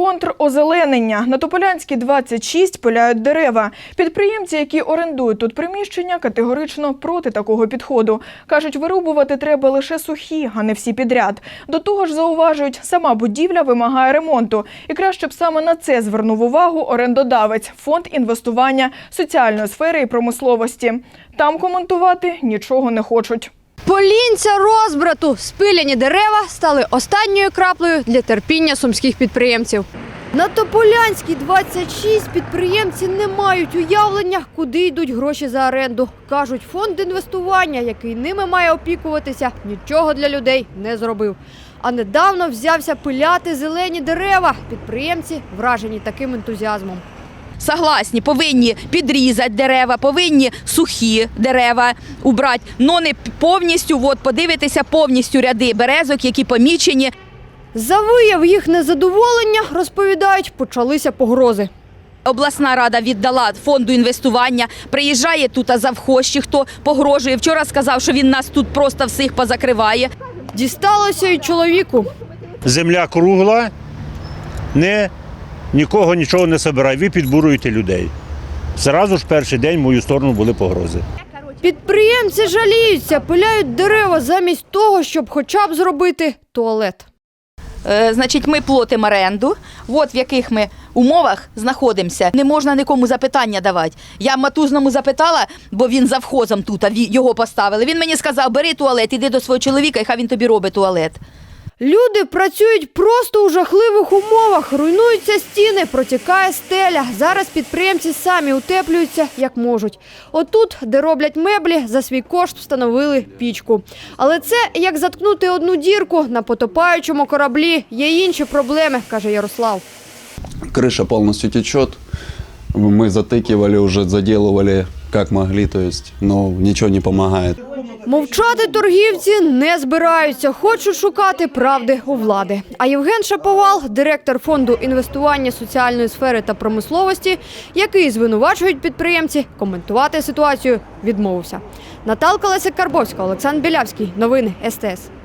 Контрозеленення на Тополянській 26 пиляють дерева. Підприємці, які орендують тут приміщення, категорично проти такого підходу. кажуть, вирубувати треба лише сухі, а не всі підряд. До того ж, зауважують, сама будівля вимагає ремонту, і краще б саме на це звернув увагу орендодавець фонд інвестування соціальної сфери і промисловості. Там коментувати нічого не хочуть. Полінця розбрату спиляні дерева стали останньою краплею для терпіння сумських підприємців. На Тополянській 26 підприємці не мають уявлення, куди йдуть гроші за оренду. Кажуть, фонд інвестування, який ними має опікуватися, нічого для людей не зробив. А недавно взявся пиляти зелені дерева. Підприємці вражені таким ентузіазмом. Согласні, повинні підрізати дерева, повинні сухі дерева убрати, но не повністю, от подивитися повністю ряди березок, які помічені. За вияв їх незадоволення, розповідають, почалися погрози. Обласна рада віддала фонду інвестування. Приїжджає тут завхозчі, хто погрожує. Вчора сказав, що він нас тут просто всіх позакриває. Дісталося й чоловіку. земля кругла, не, нікого нічого не собирає. Ви підбуруєте людей. Зразу ж перший день в мою сторону були погрози. Підприємці жаліються, пиляють дерева замість того, щоб хоча б зробити туалет. Е, значить, ми платимо оренду, от в яких ми умовах знаходимося. Не можна нікому запитання давати. Я матузному запитала, бо він завхозом тут, а ві- його поставили. Він мені сказав, бери туалет, іди до свого чоловіка, і хай він тобі робить туалет. Люди працюють просто у жахливих умовах, руйнуються стіни, протікає стеля. Зараз підприємці самі утеплюються як можуть. Отут, де роблять меблі, за свій кошт встановили пічку. Але це як заткнути одну дірку на потопаючому кораблі. Є інші проблеми, каже Ярослав. крыша полностью течет. Мы затыкивали уже, заделывали как могли, то есть, но ничего не помогает. Мовчати торгівці не збираються, хочуть шукати правди у влади. А Євген Шаповал, директор фонду інвестування соціальної сфери та промисловості, який звинувачують підприємці, коментувати ситуацію відмовився. Наталка Лесик Карбовська, Олександр Білявський. Новини СТС.